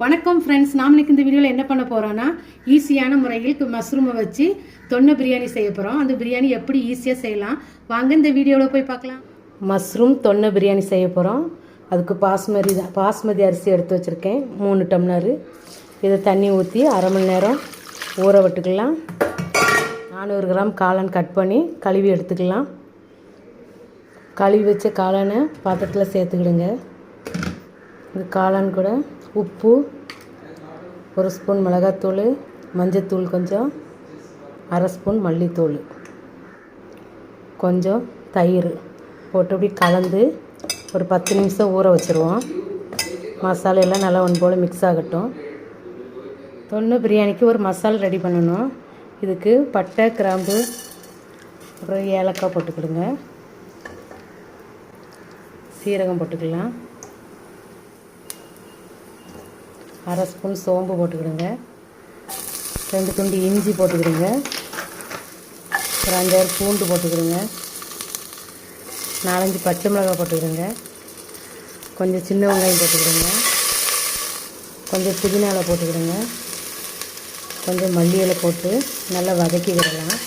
வணக்கம் ஃப்ரெண்ட்ஸ் நாம் இன்னைக்கு இந்த வீடியோவில் என்ன பண்ண போகிறோன்னா ஈஸியான முறையில் மஷ்ரூமை வச்சு தொன்னை பிரியாணி செய்ய போகிறோம் அந்த பிரியாணி எப்படி ஈஸியாக செய்யலாம்? வாங்க இந்த வீடியோவில் போய் பார்க்கலாம். மஷ்ரூம் தொன்னை பிரியாணி செய்ய போகிறோம் அதுக்கு பாஸ்மதி தான் பாஸ்மதி அரிசி எடுத்து வச்சுருக்கேன். மூணு டம்ளரு. இதை தண்ணி ஊற்றி அரை மணி நேரம் ஊற விட்டுக்கலாம். நானூறு கிராம் காளான் கட் பண்ணி கழுவி எடுத்துக்கலாம். கழுவி வச்ச காளானை பாத்திரத்தில் சேர்த்துக்கிடுங்க. இந்த காளான் கூட உப்பு ஒரு ஸ்பூன் மிளகாத்தூள் மஞ்சத்தூள் கொஞ்சம் அரை ஸ்பூன் மல்லித்தூள். கொஞ்சம் தயிர் போட்டு அப்படி கலந்து ஒரு பத்து நிமிஷம் ஊற வச்சுருவோம். மசாலையெல்லாம் நல்லா ஒன்று போல் மிக்ஸ் ஆகட்டும். தொன்று பிரியாணிக்கு ஒரு மசாலா ரெடி பண்ணணும். இதுக்கு பட்டை கிராம்பு அப்புறம் ஏலக்காய் போட்டுக்கிடுங்க. சீரகம் போட்டுக்கலாம். அரை ஸ்பூன் சோம்பு போட்டுக்கிடுங்க. ரெண்டு துண்டு இஞ்சி போட்டுக்கிடுங்க. ஒரு அஞ்சாறு பூண்டு போட்டுக்கிடுங்க. நாலஞ்சு பச்சை மிளகாய் போட்டுக்கிடுங்க. கொஞ்சம் சின்ன வெங்காயம் போட்டுக்கிடுங்க. கொஞ்சம் புதினால போட்டுக்கிடுங்க. கொஞ்சம் மல்லி இலை போட்டு நல்லா வதக்கி விடலாம்.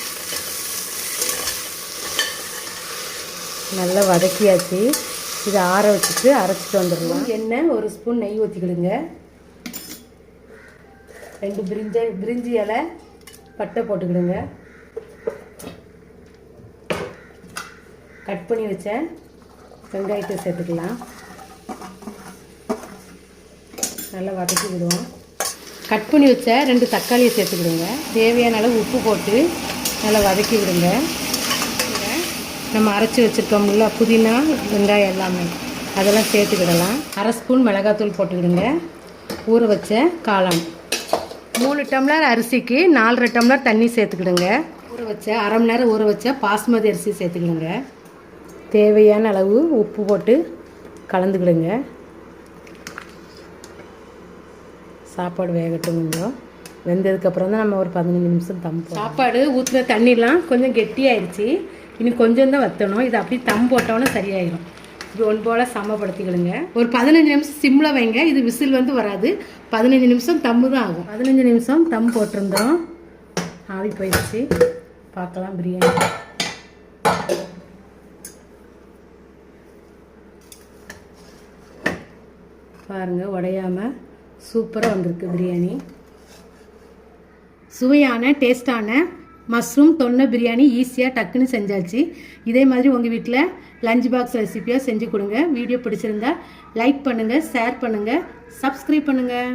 நல்லா வதக்கியாச்சு. இதை ஆற வச்சுட்டு அரைச்சிட்டு வந்துடலாம். எண்ணெய் ஒரு ஸ்பூன் நெய் ஊற்றிக்கிடுங்க ரெண்டு பிரிஞ்ச பிரிஞ்சி இலை பட்டை போட்டுக்கிடுங்க. கட் பண்ணி வச்ச வெங்காயத்தை சேர்த்துக்கலாம். நல்லா வதக்கி விடுவோம். கட் பண்ணி வச்ச ரெண்டு தக்காளியை சேர்த்துக்கிடுங்க. தேவையான அளவு உப்பு போட்டு நல்லா வதக்கி விடுங்க. நம்ம அரைச்சி வச்சுருக்கோம்ல புதினா வெங்காயம் எல்லாமே. அதெல்லாம் சேர்த்துக்கிடலாம். அரை ஸ்பூன் மிளகாத்தூள் போட்டுக்கிடுங்க. ஊற வச்ச காளான். மூணு டம்ளர் அரிசிக்கு நாலரை டம்ளர் தண்ணி சேர்த்துக்கிடுங்க. ஊற வச்ச அரை மணி நேரம் ஊற வச்ச பாஸ்மதி அரிசி சேர்த்துக்கிடுங்க. தேவையான அளவு உப்பு போட்டு கலந்துக்கிடுங்க. சாப்பாடு வேகட்டும் கொஞ்சம். வெந்ததுக்கப்புறம் தான் நம்ம ஒரு பதினஞ்சு நிமிஷம் தம் சாப்பாடு ஊற்றுன தண்ணிலாம் கொஞ்சம் கெட்டியாயிருச்சு இனி கொஞ்சம் தான் வற்றணும் இது அப்படி தம் போட்டோன்னே சரியாயிடும் ஒன் போல் சமப்படுத்திக்கிடுங்க ஒரு பதினஞ்சு நிமிஷம் சிம்மில் வைங்க. இது விசில் வந்து வராது. பதினஞ்சு நிமிஷம் தம்மு தான் ஆகும். பதினஞ்சு நிமிஷம் தம் போட்டிருந்தோம். ஆவி போயிடுச்சு. பார்க்கலாம் பிரியாணி. பாருங்கள் உடையாமல் சூப்பராக வந்திருக்கு பிரியாணி. சுவையான டேஸ்டான மஷ்ரூம் தொன்னை பிரியாணி ஈஸியாக டக்குன்னு செஞ்சாச்சு. இதே மாதிரி உங்கள் வீட்டில் லஞ்ச் பாக்ஸ் ரெசிப்பியாக செஞ்சு கொடுங்க. வீடியோ பிடிச்சிருந்தா லைக் பண்ணுங்கள் ஷேர் பண்ணுங்கள் சப்ஸ்கிரைப் பண்ணுங்கள்